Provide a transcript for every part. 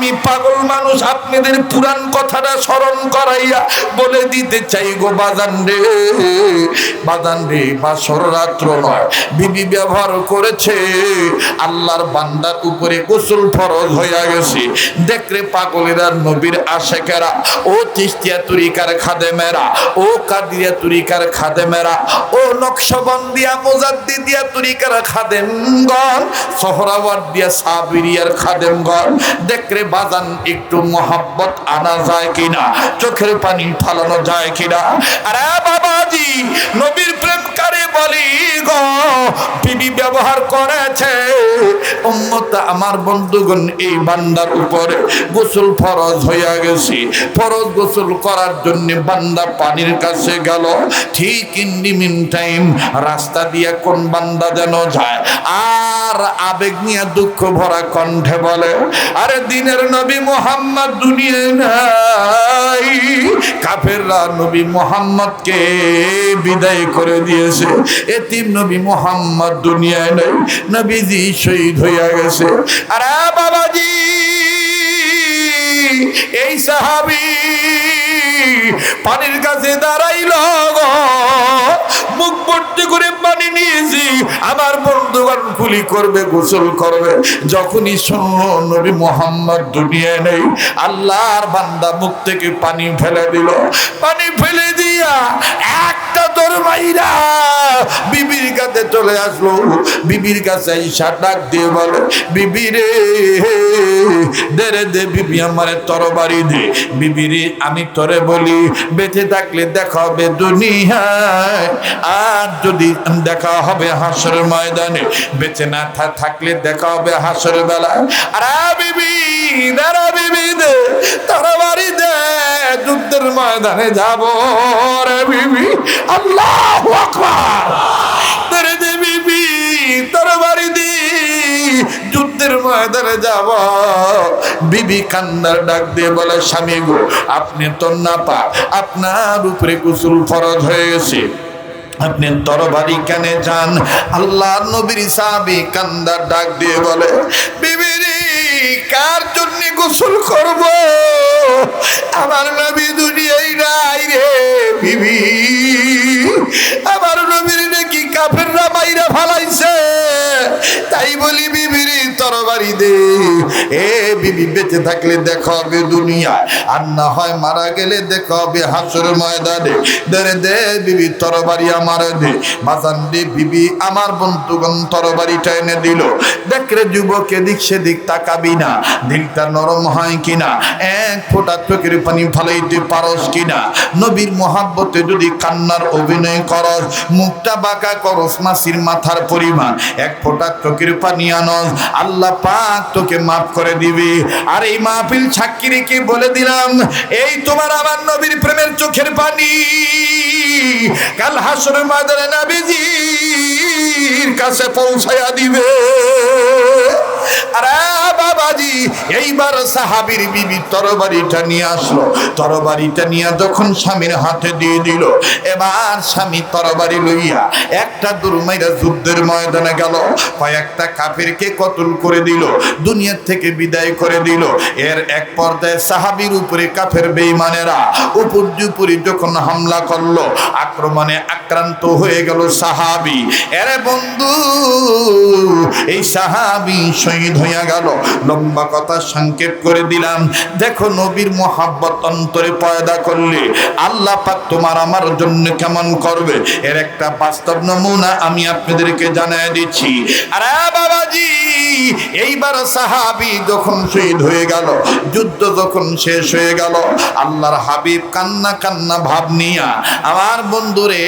আমি পাগল মানুষ, আপনাদের পুরান কথাটা স্মরণ করাইয়া বলে দিতে চাই গো বাজান রে। বাজান রে, বাসর রাত্র নয়, বিবি ব্যবহার করেছে। আল্লাহর বান্দার উপরে গোসল ফরজ হইয়া গেছে। দেখরে পাগলেরা, নবীর আশেকেরা, ও তিস্তিয়া তুরিকার খাদেমেরা, ও কাদিয়া তুরিকার খাদেমেরা, ও নকশবন্দিয়া, মোজাদ্দিদিয়া তুরিকার খাদেমগণ সোহরাওয়ার দিয়া সাবিরিয়ার খাদেমগণ দেখরে বাজান, একটু মহাব্বত আনা যায় কিনা? চোখের পানি ফালানো যায় কিনা? আরে বাবাজি, নবীর প্রেমকারে বলি গো? বিবি ব্যবহার করেছে উম্মত আমার বন্ধুগণ, এই বান্দার উপরে গোসল ফরজ হইয়া গেছে। ফরজ গোসল করার জন্য বান্দা পানির কাছে গেল। ঠিক টাইম রাস্তা কোন বান্দা যেন যায়। আর আবেগ নিয়ে দুঃখ ভরা কণ্ঠে বলে, আরে দিনের নবী মোহাম্মদ দুনিয়ায় নাই। কাফেররা নবী মোহাম্মদকে বিদায় করে দিয়েছে। এতিম নবী মোহাম্মদ দুনিয়ায় নাই। নবীজি শহীদ হইয়া গেছে আরে বাবাজি এই সাহাবি পানির কাছে দাঁড়াইল। মুখ ভর্তি করে পানি নিয়েছি। আমার বন্ধুগণ কুলি করবে, গোসল করবে। যখনই শুনলো নবী মোহাম্মদ দুনিয়ায় নেই, আল্লাহর বান্দা মুখ থেকে পানি ফেলে দিল। পানি ফেলে দিয়া একটা তোর মাইরা বিবির কাছে চলে আসলো। বিবির কাছে ঈশা ডাক দিয়ে বলে, বিবি রে, দে রে বিবি আমারে তরবারি দে। বিবি রে, আমি তোরে বলি, বেঁচে থাকলে দেখাবে দুনিয়ায়। আর যদি দেখা হবে হাসর ময়দানে, বেঁচে না থাকলে দেখা হবে হাসর বেলায় আরে বিবি, দাঁড়া বিবি দে তরবারি দে, যুদ্ধের ময়দানে যাব রে বিবি। আল্লাহ আকবার। দে বিবি তরবারি দি, যুদ্ধের ময়দানে যাব। বিবি কান্দার ডাক দিয়ে বলে, স্বামী গো, আপনি তো না পা আপনার উপরে কুসুল ফরজ হয়ে গেছে। আপনি তরবারি কানে যান। আল্লাহ নবীর সাহাবি কান্দার ডাক দিয়ে বলে, বিবিরি, কার জন্য গোসল করব? আমার নবী দুনিয়ায় নাই রে বিবি। আমার নবীর নাকি কাফেররা বাইরে ফালাইছে। তাই বলি, বিবির তরবারি দে এ বিবি বেঁচে থাকলে দেখা হবে দুনিয়ায় আর না হয় মারা গেলে দেখা হবে হাসুর ময়দানে। দে দে, বিবি তরবারি আমার দে। বাজান দে, বিবি আমার বন্ধুগণ তরবারিটা এনে দিল। দেখ রে যুবক, এদিক সেদিক তাকাবি না। দিলটা নরম হয় কিনা? এক ফোঁটা চোখের পানি ফালাইতে পারস কিনা? নবীর মহাব্বতে যদি কান্নার অভিনয় করস মুখটা বাঁকা করস মাসির মাথার পরিমাণ। এক ফোঁটা চোখের পানি আনস। আল্লাহ পাক তোকে মাফ করে দিবে। আর এই মাহফিল সাক্ষী বলে দিলাম, এই তোমার আমার নবীর প্রেমের চোখের পানি। কাল হাসর মাদারে নবীজির কাছে পৌঁছায়া দিবে। আরে বাবাজি এইবার সাহাবীর বিবি তরবারিটা নিয়ে আসলো। তরবারিটা নিয়ে যখন স্বামীর হাতে দিয়ে দিল, এবার স্বামী তরবারি লইয়া একটা দুর্মাইরা যুদ্ধের ময়দানে গেল। কয়েকটা কাফিরকে কতল করে দিল, দুনিয়ার থেকে বিদায় করে দিল। এর এক পর্যায়ে সাহাবীর উপরে কাফের বেঈমানেরা উপর উপরে যখন হামলা করল, আক্রমণে আক্রান্ত হয়ে গেল সাহাবি। এরে বন্ধু, এই সাহাবি শহীদ হইয়া গেল। লম্বা কথা সংক্ষেপ করে দিলাম। দেখো নবীর মোহাব্বত অন্তরে পয়দা করলে আল্লাহ পাক তোমার আমার জন্য কেমন করবে? এর একটা বাস্তব নমুনা আমি আপনাদেরকে জানাই দিচ্ছি। আরে বাবাজি, এইবার সাহাবি যখন শহীদ হয়ে গেল, যুদ্ধ যখন শেষ হয়ে গেল, আল্লাহর হাবিব কান্না কান্না ভাব নিয়া, আমার বন্ধুরে,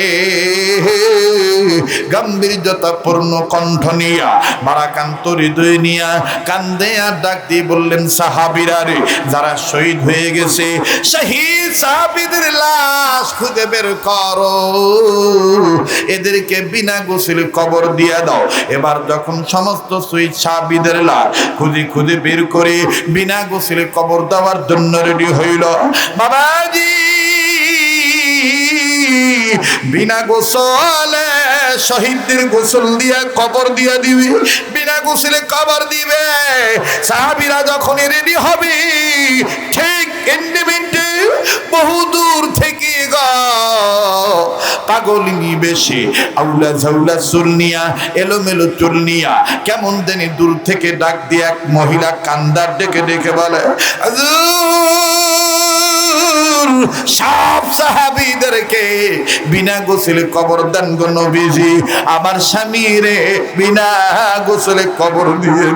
গাম্ভীর্যতাপূর্ণ কণ্ঠ নিয়া বারাকান্ত হৃদয় নিয়া কান্দে আর ডাক দিয়ে বললেন, সাহাবিরা রে, যারা শহীদ হয়ে গেছে, শহীদ সাহাবিদের লাশ খুঁজে বের করো। এদেরকে বিনা গোসল কবর দিয়া দাও। এবার যখন সমস্ত শহীদ সাহাবিদের লাশ খুঁজে খুঁজে বের করে বিনা গোসলে কবর দেওয়ার জন্য রেডি হইল। বাবাজি, বিনা গোসলে শহীদদের গোসল দিয়ে, কবর দিয়ে দিবি, বিনা গোসলে কবর দিবে। সাহাবিরা যখন রেডি হবে, ঠিক বহু দূর থেকে গ, পাগল নিবেশে আউলা ঝাউলা চুল নিয়া, এলোমেলো চুল নিয়া, কেমন জানি দূর থেকে ডাক দিয়ে এক মহিলা কান্দার ডেকে ডেকে বলে হুজুর, সব সাহাবিদেরকে বিনা গোসলে কবর দান গো নবীজি। আমার স্বামী রে বিনা গোসলে কবর দিয়ে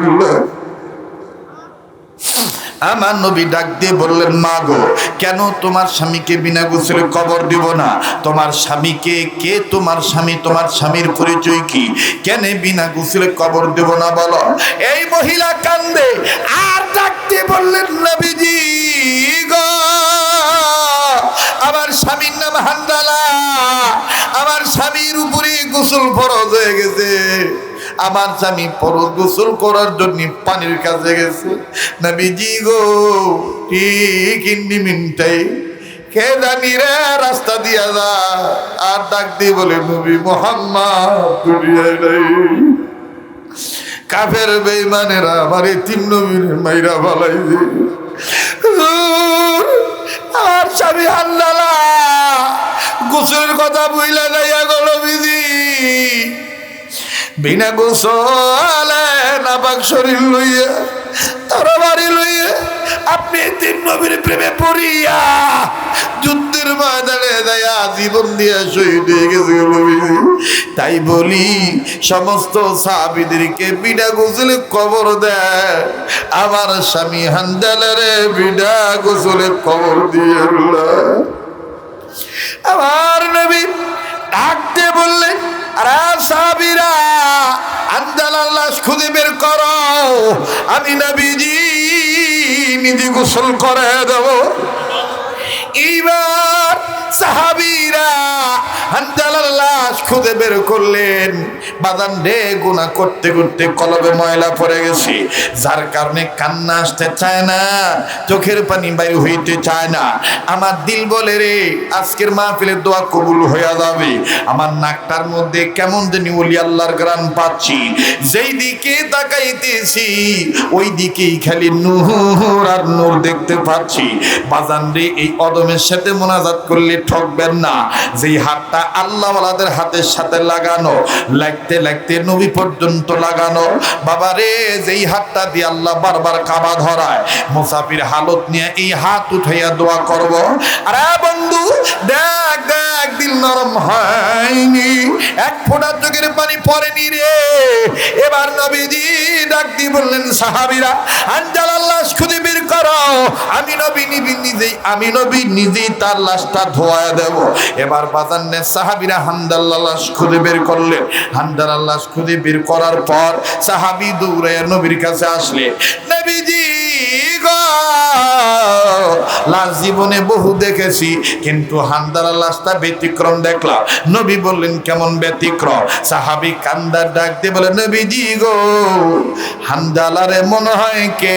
আমার নবী ডাক দিয়ে বললেন, মা গো, কেন তোমার স্বামীকে বিনা গোসলে কবর দিব না? তোমার স্বামীকে কে? তোমার স্বামী, তোমার স্বামীর পরিচয় কি? কেন বিনা গোসলে কবর দেব না বলো? এই মহিলা কান্দে, আর ডাক দিয়ে বললেন, নবীজি গো, আমার স্বামীর নাম হান্দালা, আমার স্বামীর উপরে গোসল ফরজ হয়ে গেছে। আমার স্বামী ফরজ গোসল করার জন্য পানির কাছে গেছে। নবীজি গো, ঠিক ইন্ডি মিনটাই কে জানি রে, রাস্তা দিয়া যা। আর ডাক দিয়ে বলে, নবী মোহাম্মদ কাফের বেইমানেরা আমার তিন নবীর মাইরা বলাই আর স্বামী আল্লাহ গোসলের কথা বইলা যাইয়া গেল বিধি বিনা গোসলে নাপাক শরীর লইয়া তার বাড়ি লইয়া আপনি তিন নবীর প্রেমে পড়িয়া যুদ্ধের ময়দানে দেয়া জীবন দিয়া শহীদ হয়ে গেছে। তাই বলি, সমস্ত সাহাবিদেরকে বিনা গোসলে কবর দেয় আমার স্বামী হান্দালারে বিনা গোসলে কবর দিয়ে আমার নবী ডাকতে বললেন, আরে সাহাবিরা আন্দালার লাশ খুঁজে বের করো। আমি নবীজি নিজে গোসল করে দেব। এইবার সাহাবিরা বের করলেন। বাদান রে গুণা করতে করতে কলবে ময়লা পড়ে গেছে। যার কারণে কান্না আসতে চায় না, চোখের পানি বাইর হইতে চায় না। আমার দিল বলে রে, আজকের মাহফিলের দোয়া কবুল হইয়া যাবে। আমার নাকটার মধ্যে কেমন জানি ওলি আল্লাহর গ্রান পাচ্ছি। যেই দিকে তাকাইতেছি, ওই দিকেই খালি নূর আর নূর দেখতে পাচ্ছি। বাজান রে, এই অদমের সাথে মোনাজাত করলে ঠকবেন না। যেই হাতটা আল্লাহওয়ালাদের হাতের সাথে লাগানো, লাগতে লাগতে নবী পর্যন্ত লাগানো। বাবা রে, যেই হাতটা দিয়ে আল্লাহ বারবার কাবা ধরায়, মুসাফির হালত নিয়ে এই হাত উঠাইয়া দোয়া করব। আরে বন্ধু, দেখ দেখ, দিল নরম হয়নি। এক ফোঁটা চোখের পানি পড়েনি রে। এবার নবীজি ডাক দিয়ে বললেন, সাহাবিরা আঞ্জাল আল্লাহ খুঁজে বের করো। আমি নবী নিবি নিজেই, আমি নবী নিজেই তার লাশটা ধোয়া দেব। এবার বাজান্নের সাহাবিরা হামদাল্লাহ লাশ বের করলেন। হামদাল্লাহ লাশ বের করার পর সাহাবি দৌড়ে নবীর কাছে আসলে, নবীজি লাশ জীবনে বহু দেখেছি, কিন্তু হান্দালা লাশটা ব্যতিক্রম দেখলাম। নবী বললেন, কেমন ব্যতিক্রম? সাহাবি কান্দার ডাক দিয়ে বলে, নবীজি গো হান্দালারে মনে হয় কে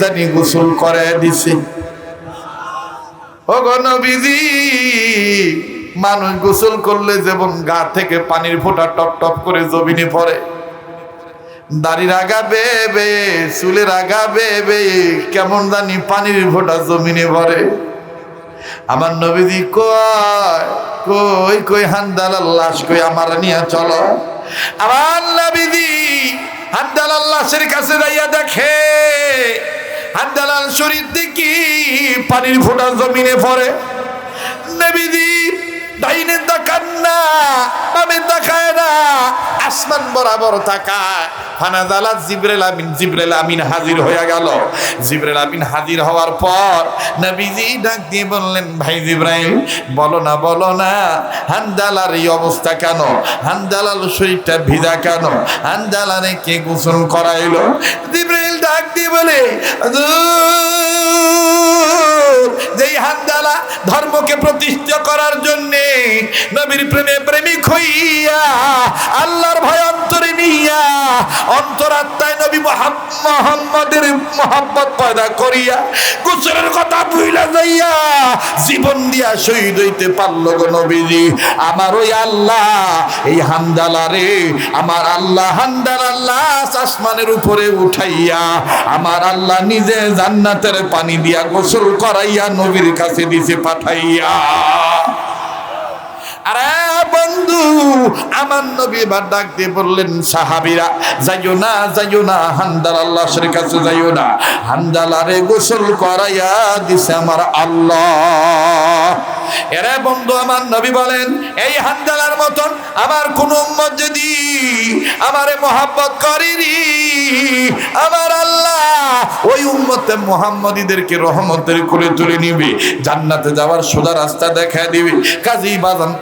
জানি গোসল করে দিছে। ও নবীজি, মানুষ গোসল করলে যেমন গা থেকে পানির ফোঁটা টপ টপ করে জমিনে পড়ে। দাড়ির আগা বেবে, চুলের আগা বেবে, কেমন জানি পানির ফোঁটা জমিনে ভরে আমার নবীজি কয়, কই কই হান্দালাল লাশ, কই আমার নিয়ে চলো। আমার নবীজি হান্দালাল লাশের কাছে যাইয়া দেখে হান্দালাল শরীর দেখি পানির ফোটা জমিনে পড়ে। নবীজি ডাইনে তাকান না বামে তাকায় না, আসমান বরাবর তাকায়। ফানাজালা জিবরেল আমিন জিবরেল আমিন হাজির হয়ে গেল। জিবরেল আমিন হাজির হওয়ার পর নবীজি ডাক দিয়ে বললেন, ভাই জিব্রাহিম বলো না বলো না, হান্দালার এই অবস্থা কেন? হান্দালাল শরীরটা ভিজা কেন? হান্দালারে কে গোসল করাইলো? জিব্রাইল ডাক দিয়ে বলে নবীর প্রেমে প্রেমিক হইয়া, আল্লাহর ভয় অন্তরে নিয়া, অন্তরাত্মায় নবী মোহাম্মদের মোহাম্মত পয়দা করিয়া, গোসলের কথা ভুইলা যাইয়া জীবন দিয়া শহীদ হইতে পারল গো নবীজি। আমার ওই আল্লাহ, এই হান্দালারে আমার আল্লাহ হান্দাল আল্লাহ আসমানের উপরে উঠাইয়া, আমার আল্লাহ নিজে জান্নাতের পানি দিয়া গোসল করাইয়া নবীর কাছে দিছে পাঠাইয়া। আরে বন্ধু, আমার নবী এবার ডাক দিয়ে বললেন, সাহাবিরা, যাইও না যাইও না হান্দাল আল্লাহর কাছে যাইও না। হান্দালারে গোসল করাইয়া দিছে আমার আল্লাহ। এরে বন্ধু, আমার নবী বলেন, এই হান্দালার মতন আমার কোন উম্মত যদি আমারে মোহাব্বত করেনি আমার আল্লাহ ওই উম্মতে মোহাম্মদীদেরকে রহমতের করে তুলে নিবে, জান্নাতে যাওয়ার সোজা রাস্তা দিবে। কাজী বাজান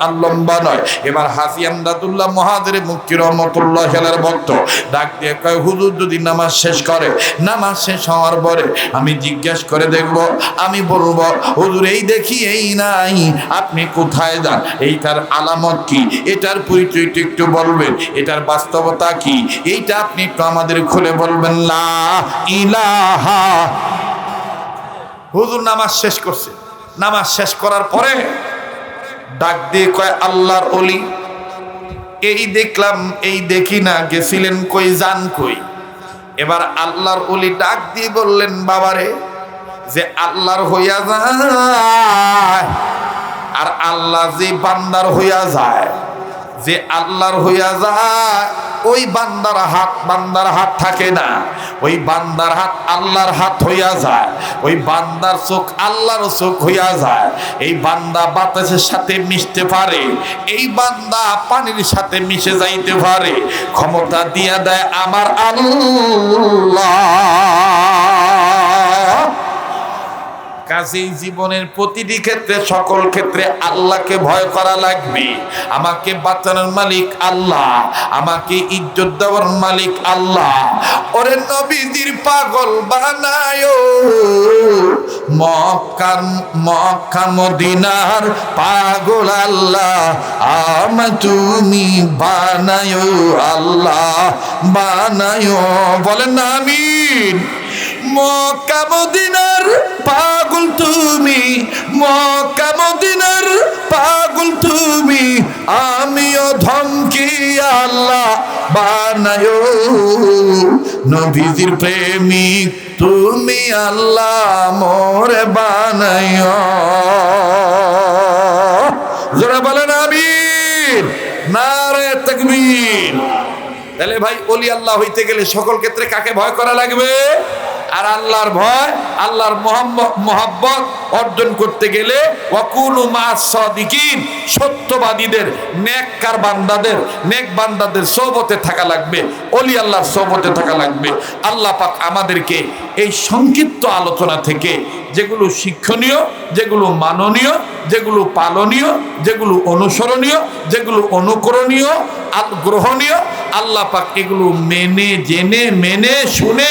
নয়, এবার হাসি আমদাদুল্লাহ মহাদের মুক্তি রহমতুল্লাহ খেলার ভক্ত। ডাক দিয়ে কয়, হুজুর যদি নামাজ শেষ করে, নামাজ শেষ হওয়ার পরে আমি জিজ্ঞেস করে দেখব, আমি বলব, হুজুর, এই দেখি এই নাই, আপনি কোথায় যান? এইটার আলামত কি? এটার পরিচয়টা একটু বলবেন, এটার বাস্তবতা কি? এইটা আপনি একটু আমাদের খুলে বলবেন, লা ইলাহা হুজুর নামাজ শেষ করছে। নামাজ শেষ করার পরে ডাক দিয়ে কয়, আল্লাহর অলি, এই দেখলাম, এই দেখি না, গেছিলেন কই জান কই? এবার আল্লাহর অলি ডাক দিয়ে বললেন, বাবারে, যে আল্লাহর হইয়া যায়, আর আল্লাহ যে বান্দার হইয়া যায় যে আল্লাহর হইয়া যায় ওই বান্দার হাত বান্দার হাত থাকে না। ওই বান্দার হাত আল্লাহর হাত হইয়া যায়, ওই বান্দার চোখ আল্লাহর চোখ হইয়া যায়। এই বান্দা বাতাসের সাথে মিশতে পারে, এই বান্দা পানির সাথে মিশে যাইতে পারে। ক্ষমতা দিয়া দেয় আমার আল্লাহ। কাজেই জীবনের প্রতিটি ক্ষেত্রে, সকল ক্ষেত্রে আল্লাহকে ভয় করা লাগবে। আমাকে বাঁচানোর মালিক আল্লাহ, আমাকে ইজ্জত দেওয়ার মালিক আল্লাহ। ওরে নবীজির পাগল বানায়। মক্কার মক্কা মদিনার পাগল আল্লাহ, আম তুমি বানায় আল্লাহ, বানায়। বলেন আমিন। মক্কা পাগল তুমি, মক্কা পাগল তুমি। আমিও ধমকি আল্লাহ বানায়। নবীজির প্রেমিক তুমি আল্লাহ মোরে বানায়। যারা বলেন আমির নারে তাকবীর। তাহলে ভাই অলি আল্লাহ হইতে গেলে সকল ক্ষেত্রে কাকে ভয় করা লাগবে? আর আল্লাহর ভয়, আল্লাহর মোহাব্বত অর্জন করতে গেলে সাদিকিন, সত্যবাদীদের, নেককার বান্দাদের, নেক বান্দাদের সোবতে থাকা লাগবে, অলি আল্লাহর সোবতে থাকা লাগবে। আল্লাহ পাক আমাদেরকে এই সংক্ষিপ্ত আলোচনা থেকে যেগুলো শিক্ষণীয়, যেগুলো মাননীয়, যেগুলো পালনীয়, যেগুলো অনুসরণীয়, যেগুলো অনুকরণীয় গ্রহণীয়, আল্লাহ পাক এগুলো মেনে, জেনে, মেনে, শুনে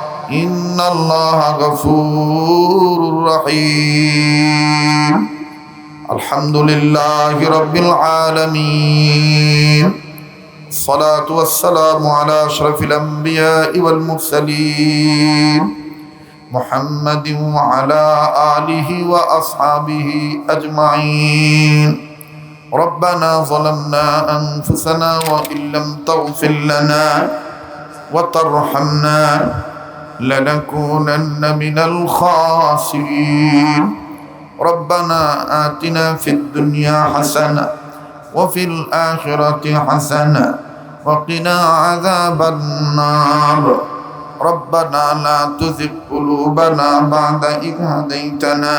إن الله غفور رحيم. الحمد لله رب العالمين. الصلاة والسلام على أشرف الأنبياء والمرسلين. محمد وعلى آله وأصحابه أجمعين. ربنا ظلمنا أنفسنا وإن لم تغفر لنا وترحمنا لنكونن من الخاسرين. ربنا آتنا في الدنيا حسنة وفي الآخرة حسنة وقنا عذاب النار. ربنا لا تزغ قلوبنا بعد إذ هديتنا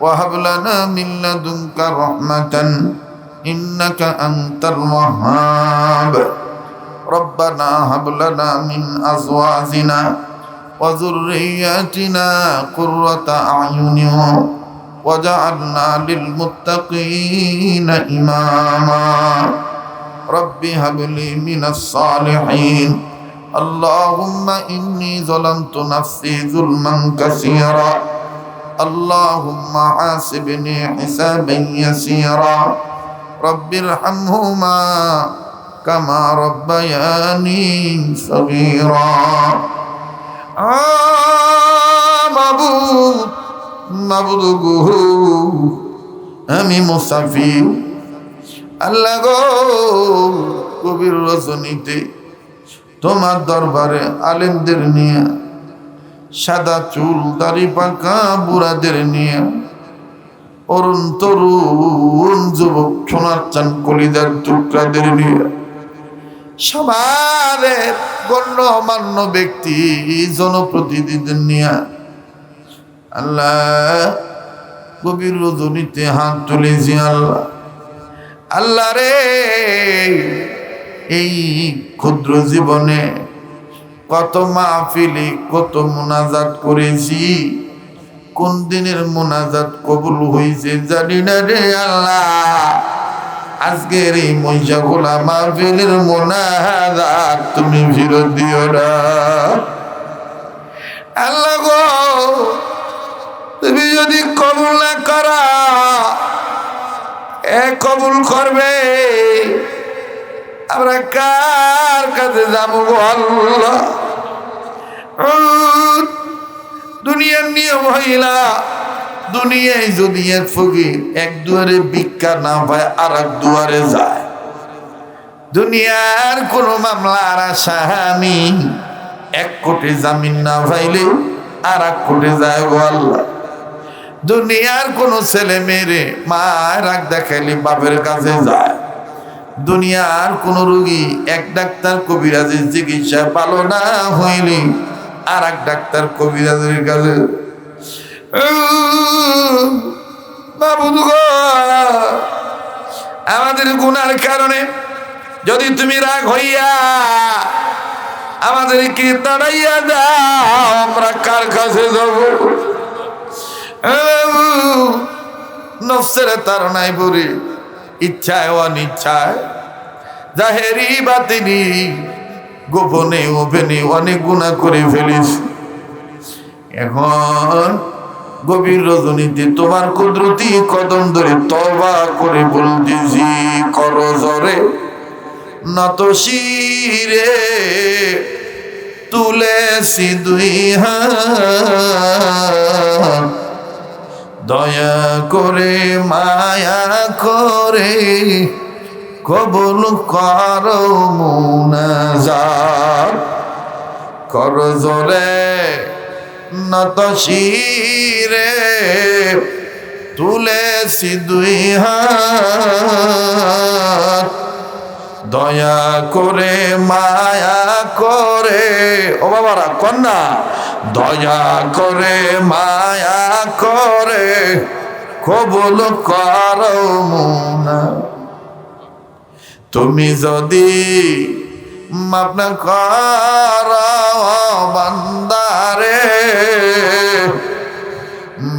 وهب لنا من لدنك رحمة إنك أنت الوهاب. ربنا هب لنا من أزواجنا وذرياتنا قرة أعين وجعلنا للمتقين إماما رب هب لي من الصالحين اللهم إني ظلمت نفسي ظلما كثيرا اللهم عاسبني حسابا يسيرا رب ارحمهما كما ربياني صغيرا আমি মুসাফির। আল্লাহ গো কবির রজনীতে তোমার দরবারে আলেমদের নিয়ে, সাদা চুল, দাড়ি পাকা, বুড়াদের নিয়ে, অরুণ তরুণ যুবক, সোনার চান কলিদার টুকরাদের নিয়ে সমাজের গণ্যমান্য ব্যক্তি জনপ্রতিনিধিদের নিয়ে আল্লাহ কবির রজনীতে হাত তুলেছি আল্লাহ। আল্লাহ রে, এই ক্ষুদ্র জীবনে কত মাহফিলি কত মোনাজাত করেছি, কোন দিনের মোনাজাত কবুল হয়েছে জানি না রে আল্লাহ। আজকের এই মহিষা গোলা মাহফিলের মোনাজাত তুমি ফিরত দিও না। আল্লাহ গো, তুমি যদি কবুল না করা, এ কবুল করবে। আমরা কার কাছে যাব আল্লাহ? দুনিয়ার নিয়ম হইলা দুনিয়ায় যদি এক ফকির এক দুয়ারে ভিক্ষা না পায় আর এক দুয়ারে যায়। দুনিয়ার কোন মামলার আসামি এক কোটি জামিন না পাইলে আর এক কোটি যায় গো আল্লাহ। দুনিয়ার কোন ছেলে মেয়েরে মায়ের রাগ দেখাইলে বাপের কাছে যায়। দুনিয়ার কোন রোগী এক ডাক্তার কবিরাজের চিকিৎসা ভালো না হইলে আর এক ডাক্তার কবিরাজের কাছে আমাদের গুনার কারণে যদি তুমি রাগ হইয়া আমাদেরকে তাড়াইয়া দাও, আমরা কার কাছে যাব? নফসের তার নাই পড়ে ইচ্ছায় অনিচ্ছায়। জাহেরি বাতিনি, গোপনে ওপেনে অনেক গুণা করে ফেলিস এখন গভীর রজনীতে তোমার কুদরতি কদম ধরে তবা করে বলতেছি কর জরে নত শিরে তুলেছি দুই দয়া করে, মায়া করে কবল কর মুনাজার কর জরে নত শিরে তুলেছি দুই হাত। দয়া করে, মায়া করে, ও বাবারা, কন্যা, দয়া করে, মায়া করে, কবল কর তুমি যদি মাপনা কর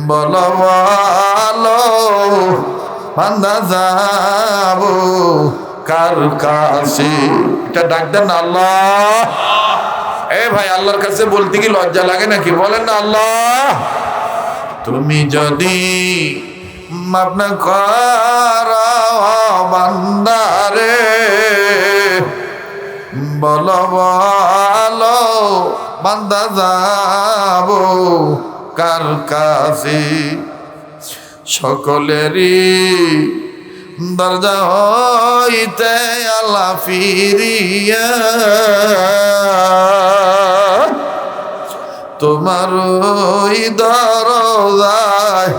বলো বলো বান্দা যাব কার কাছে? এটা ডাকতেন না, আল্লাহ। এ ভাই, আল্লাহর কাছে বলতে কি লজ্জা লাগে নাকি? বলেন না, আল্লাহ। তুমি যদি মাপনা কর, বান্দারে বলো বলো বান্দা যাব কার কাছে সকলেরই দরজা হইতে আল্লাহ ফিরিয়া। তোমার ওই দরজায়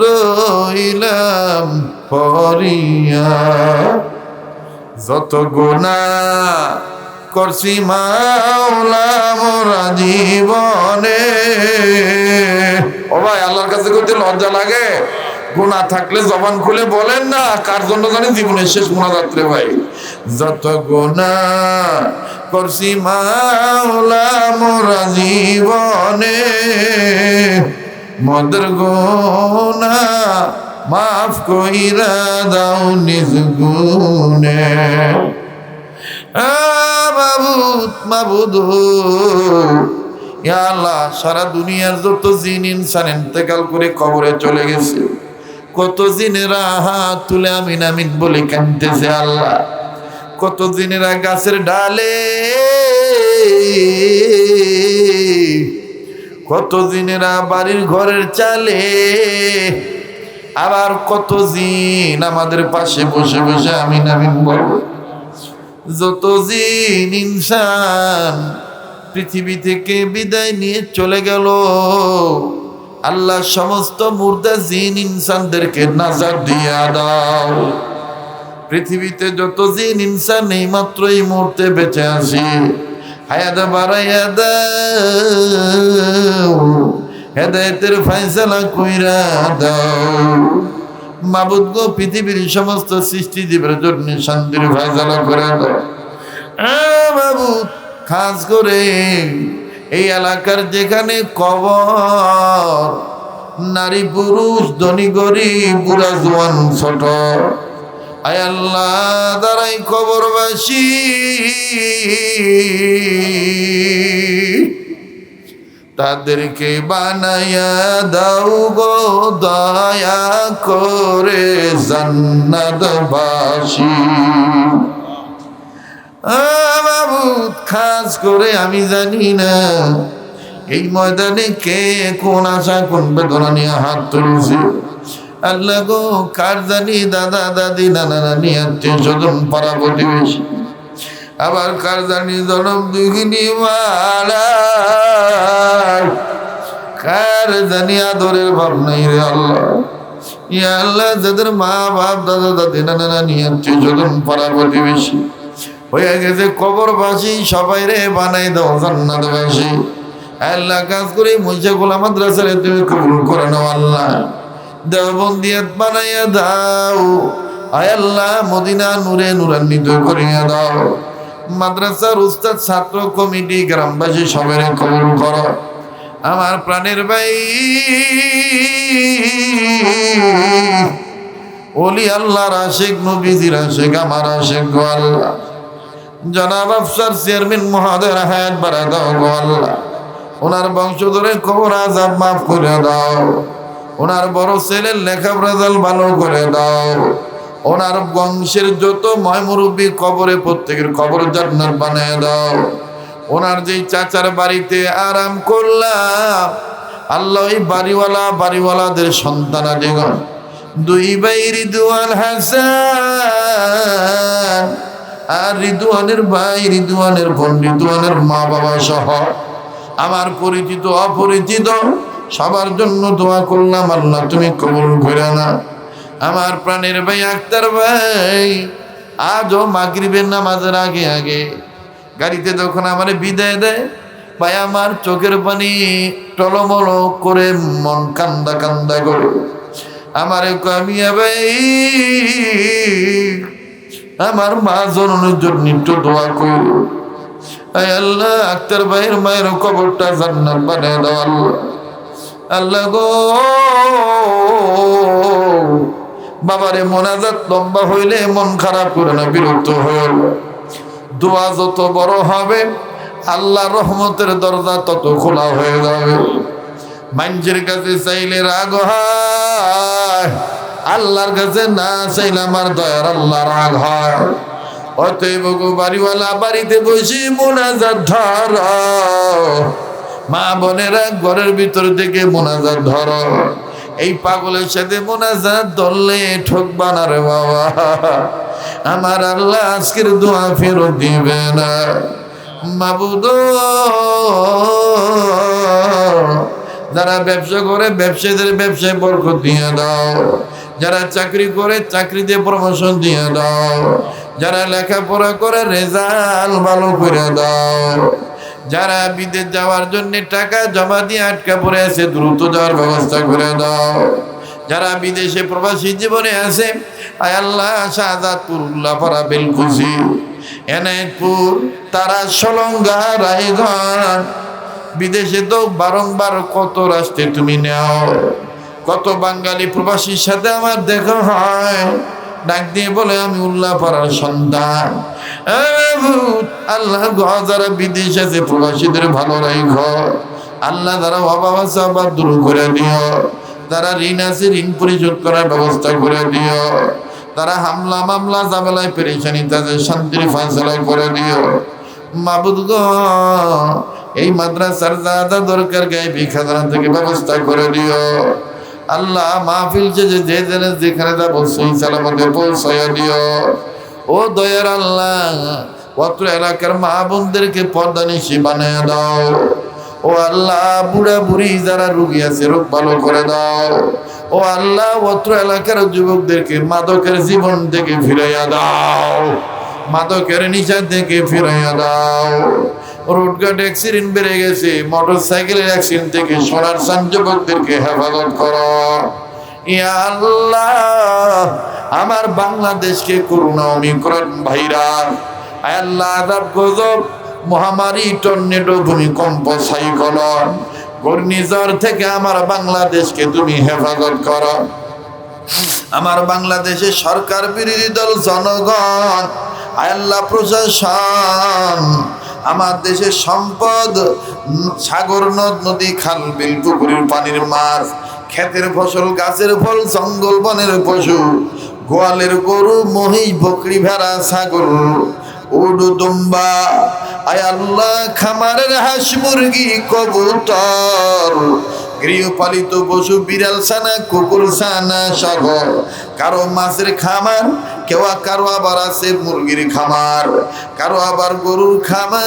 রইলাম পরিয়া যত গোনা করছি মাওলা জীবনে। ও ভাই, আল্লাহর কাছে করতে লজ্জা লাগে? গুণা থাকলে জবান খুলে বলেন না, কার জন্য জানি জীবনের শেষ মোনাজাত রে ভাই। যত গুণা করছি মাওলা মোরা জীবনে, মদের গুণা মাফ কইরা দাও নিজ গুণে। ইয়া আল্লাহ, সারা দুনিয়ার যত জিন ইনসান ইন্তেকাল করে কবরে চলে গেছে। কত জিনেরা হাত তুলে আমিন আমিন বলে কাঁদতেছে আল্লাহ। কত জিনেরা গাছের ডালে কত দিনেরা বাড়ির ঘরের চালে, আবার কত দিন আমাদের পাশে বসে বসে আমিন আমিন বলব যত জিন, ইনসান পৃথিবী থেকে বিদায় নিয়ে চলে গেল। আল্লাহ সমস্ত মুর্দা, জিন, ইনসানদেরকে নাজার দিয়া দাও। পৃথিবীতে যত জিন, ইনসান এই মাত্র এই মুহূর্তে বেঁচে আছি। হায়াদা বাড়াইয়া দাও। হেদায়তের ফাইসালা কইরা দাও। মাবুদ গো, পৃথিবীর সমস্ত সৃষ্টি জীবের জন্য শান্তির ফাইসালা করে মাবুদ, খাস করে এই এলাকার যেখানে কবর, নারী, পুরুষ, ধনী, গরিব জোয়ান, ছোট। আয় আল্লাহ দাঁড়াই কবরবাসী। তাদেরকে বানায়া দাও গো, দয়া করে জান্নাতবাসী। বাবু খাস করে আমি জানি না, এই ময়দানে কে কোন আশা, কোন বেদনা নিয়ে হাত তুলছে? আল্লাহ গো, কার জানি দাদা, দাদি, নানা, নানি আত্মীয় স্বজন পাড়া প্রতিবেশী আবার কার জানি জনম দুঃখিনী মারা কার জানি আদরের ভাব নাই রে আল্লাহ। ইয়া আল্লাহ, যাদের মা বাপ, দাদা, দাদি, নানা, নানি আত্মীয় স্বজন পাড়া প্রতিবেশী, হয়ে গেছে কবরবাসী, সবাই রে বানাই দাও জান্নাতবাসী। আল্লাহ, কাজ করে মহিষা গোলা মাদ্রাসারে তুমি কবুল করে নাও আল্লাহ। দেওবন্দিয়াত বানাইয়া দাও। আয় আল্লাহ, মদিনা নূরে নূরান্বিত করিয়া দাও। মাদ্রাসার উস্তাদ, ছাত্র, কমিটি, গ্রামবাসী সবাই কবুল করো। আমার প্রাণের ভাই ওলি আল্লাহর আশেক, নবীজির আশেক, আমার আশেক গো আল্লাহ। জনাব আফসার চেয়ারম্যান মহাদের হায়াত বাড়া দাও গো আল্লাহ। ওনার বংশধরে কবর আজাব মাফ করে দাও। ওনার বড় ছেলের লেখা রেজাল্ট ভালো করে দাও। ওনার বংশের যত ময়মুরব্বী কবরে প্রত্যেকের কবর জান্নার বানিয়ে দাও। ওনার যেই চাচার বাড়িতে আরাম করলাম, আল্লাহ ওই বাড়িওয়ালা বাড়িওয়ালাদের সন্তান আদিগণ দুই ভাই রিদুয়ান হাসান আর রিদুয়ানের ভাই রিদুয়ানের বোন রিদুয়ানের মা বাবা সহ। আমার পরিচিত, অপরিচিত, সবার জন্য দোয়া করলাম, আল্লাহ তুমি কবুল করে না আমার প্রাণের ভাই আক্তার ভাই, আজও মাগরিবের নামাজের আগে আগে গাড়িতে যখন আমার বিদায় দেয়, ভাই আমার চোখের পানি টলমল করে মন কান্দা কান্দা করে। আমার কামিয়া ভাই, আমার মা জননের জন্য একটু দোয়া আয় আল্লাহ, আক্তার ভাইয়ের মায়ের কবরটা জান্নাত বানিয়ে দাও আল্লাহ। আল্লাহ গো বাবারে মোনাজাত লম্বা হইলে মন খারাপ করে না, বিরক্ত হয়ে দোয়া যত বড় হবে আল্লাহ রহমতের দরজা তত খোলা হয়ে যাবে। মানুষের কাছে চাইলে রাগ হয়, আল্লাহর কাছে না চাইলে আমার দয়ার আল্লাহ রাগ হয়। অতএব গো বাড়িওয়ালা, বাড়িতে বসে মোনাজাত ধর। মা বোনেরা ঘরের ভিতর থেকে মোনাজাত ধর। এই পাগলের সাথে মোনাজাত ধরলে ঠকবা না রে বাবা। আমার আল্লাহ আজকের দোয়া ফেরত দিবে না। মাবুদ, যারা ব্যবসা করে ব্যবসায়ীদের ব্যবসায় বরকত দিয়ে দাও। যারা চাকরি করে চাকরিতে প্রমোশন দিয়ে দাও। যারা লেখাপড়া করে রেজাল্ট ভালো করে দাও। যারা বিদেশ যাওয়ার জন্য টাকা জমা দিয়ে আটকা পড়ে আছে, দ্রুত যাওয়ার ব্যবস্থা করে দাও। যারা বিদেশে প্রবাসী জীবনে আছে, আয় আল্লাহ, শাহজাদপুর উল্লাপাড়া বেলকুচি, এনায়তপুর, তারা সলঙ্গা রায়গঞ্জ বিদেশে তো বারংবার কত রাষ্ট্রে তুমি নেও, কত বাঙালি প্রবাসীর সাথে আমার দেখা হয়। ডাক দিয়ে বলে, আমি উল্লাহ পাড়ার সন্তান। আল্লাহ যারা বিদেশ আছে, প্রবাসীদের ভালো রাই ঘর আল্লাহ যারা অভাব আছে আবার দূর করে দিও। তারা ঋণ আছে, ঋণ পরিশোধ করার ব্যবস্থা করে দিও। তারা হামলা, মামলা জামেলায় পেরেছানি তাদের শান্তির ফাঁসলা করে দিও। মাবুদ গো, এই মাদ্রাসার যা দরকার গাইবি খাজানা থেকে ব্যবস্থা করে দিও। আল্লাহ মাহফিল যে যে জেনে যেখানে যাব সেই সালামকে পৌঁছাইয়া দিও। ও দয়ার আল্লাহ, অত্র এলাকার মা বোনদেরকে পর্দা নিশি বানিয়ে দাও। ও আল্লাহ, বুড়া বুড়ি যারা রুগী আছে, রোগ ভালো করে দাও। ও আল্লাহ, অত্র এলাকার যুবকদেরকে মাদকের জীবন থেকে ফিরাইয়া দাও। মাদকের নিচা থেকে ফিরাইয়া দাও। রোডঘাট অ্যাক্সিডেন্ট বেড়ে গেছে মোটর সাইকেলের অ্যাক্সিডেন্ট থেকে সোনার সান যুবকদেরকে হেফাজত করো। আল্লাহ, আমার বাংলাদেশকে করুণা অমিক্রণ ভাইরাস আয় আল্লাহ আদাব গজব, মহামারী, টর্নেডো, ভূমিকম্প, সাইকলন, ঘূর্ণিঝড় থেকে আমার বাংলাদেশকে তুমি হেফাজত করো। আমার বাংলাদেশের সরকার বিরোধী দল, জনগণ আল্লাহ, প্রশাসন আমার দেশের সম্পদ, সাগর, নদ, নদী, খাল, বিল, পুকুরের পানির মাছ, ক্ষেতের ফসল, গাছের ফল, জঙ্গল, বনের পশু, গোয়ালের গরু, মহিষ, বকরি, ভেড়া, ছাগল উডু দুম্বা। আয় আল্লাহ, খামারের হাঁস, মুরগি, কবুতর গৃহপালিত পশু বিড়াল সানা কুকুর সানা সহ কারও মাছের খামার, কেউ কারও আবার আছে মুরগির খামার। কারও আবার গরুর খামার।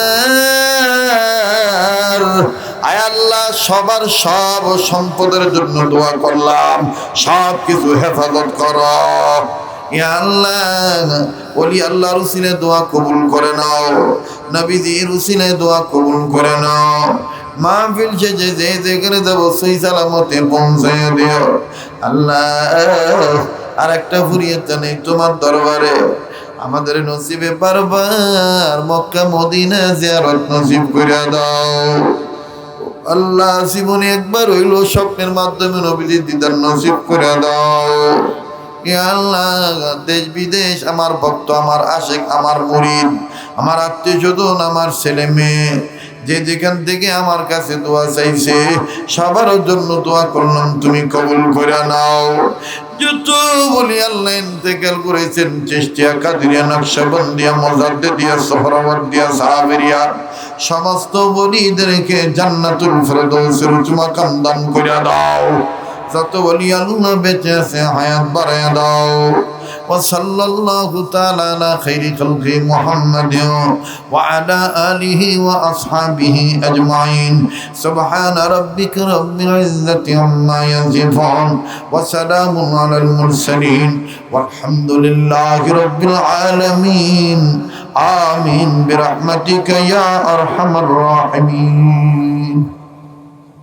আয় আল্লাহ, সবার সব সম্পদের জন্য দোয়া করলাম। সব কিছু হেফাজত কর। ওলি আল্লাহ রুসিনে দোয়া কবুল করে নাও। নবীজি রুসিনে দোয়া কবুল করে নাও। মাহফিল শেষে যে যে যেখানে যাব, সেই সালামতে পৌঁছে দিও। আল্লাহ আর একটা ফুরিয়ে নেই তোমার দরবারে। আমাদের নসিবে বারবার মক্কা, মদিনা জিয়ারত নসিব করে দাও। আল্লাহ জীবনে একবার হইল স্বপ্নের মাধ্যমে নবীদের দিদার নসিব করে দাও। আল্লাহ, দেশ বিদেশ, আমার ভক্ত, আমার আশেক, আমার মুরিদ, আমার আত্মীয় স্বজন, আমার ছেলে মেয়ে যে যেখান থেকে আমার কাছে দোয়া চাইছে, সবার জন্য দোয়া করলাম, তুমি কবুল করে নাও। যত বলি আল্লাহ ইন্তেকাল করেছেন, চেষ্টিয়া, কাদিরিয়া, নকশবন্দিয়া মজাদ্দে দিয়া সোহরাবাদ দিয়া সাহাবেরিয়া। সমস্ত বলিদেরকে জান্নাতুল ফেরদৌসের উচ্চমা কান্দান করে দাও। যত বলি আল্লাহ বেঁচে আছে, হায়াত বাড়ায় দাও। وصلى الله تعالى على خير خلق محمد وعلى آله وأصحابه أجمعين سبحان ربك رب العزة عما يصفون وسلام على المرسلين والحمد لله رب العالمين آمين برحمتك يا أرحم الراحمين